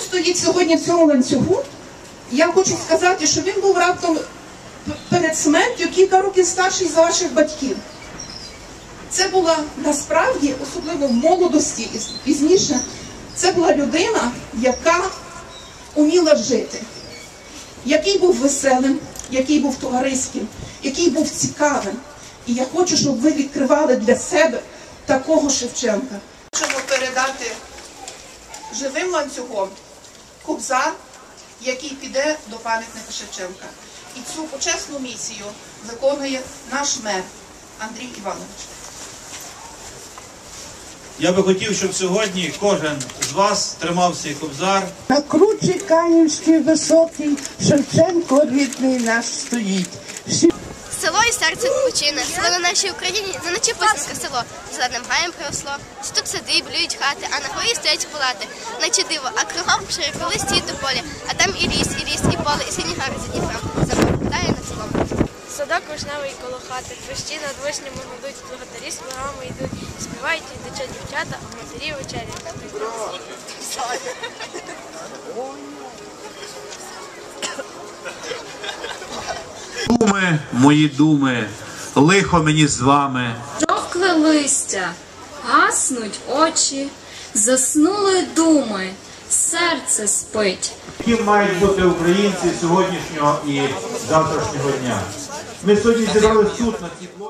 стоїть сьогодні в цьому ланцюгу, я хочу сказати, що він був раптом перед смертю кілька років старший за ваших батьків. Це була насправді, особливо в молодості і пізніше, це була людина, яка уміла жити, який був веселим, який був товариським, який був цікавим. І я хочу, щоб ви відкривали для себе такого Шевченка. Хочемо передати живим ланцюгом кобзар, який піде до пам'ятника Шевченка. І цю почесну місію виконує наш мер Андрій Іванович. Я би хотів, щоб сьогодні кожен з вас тримав цей кобзар. На кручі Канівській високій Шевченко рідний наш стоїть. Село і серце відпочине, село на нашій Україні, не наче писанка село, зеленим гаєм приросло. Тут сади, блюють хати, а на горі стоять палати, наче диво, а кругом широколисті тополі, а там і ліс, і ліс, і поле, і сині гори за Дніпром, запам'ятає над селом. Садок вишневий коло хати, хрещі над вишнями гудуть, благодарі з плугами йдуть, співають і дівчата, а матері вечері. Думи, мої думи, лихо мені з вами. Жовкле листя, гаснуть очі, заснули думи, серце спить. Ким мають бути українці сьогоднішнього і завтрашнього дня? Ми сьогодні зібрались тут на цій площі.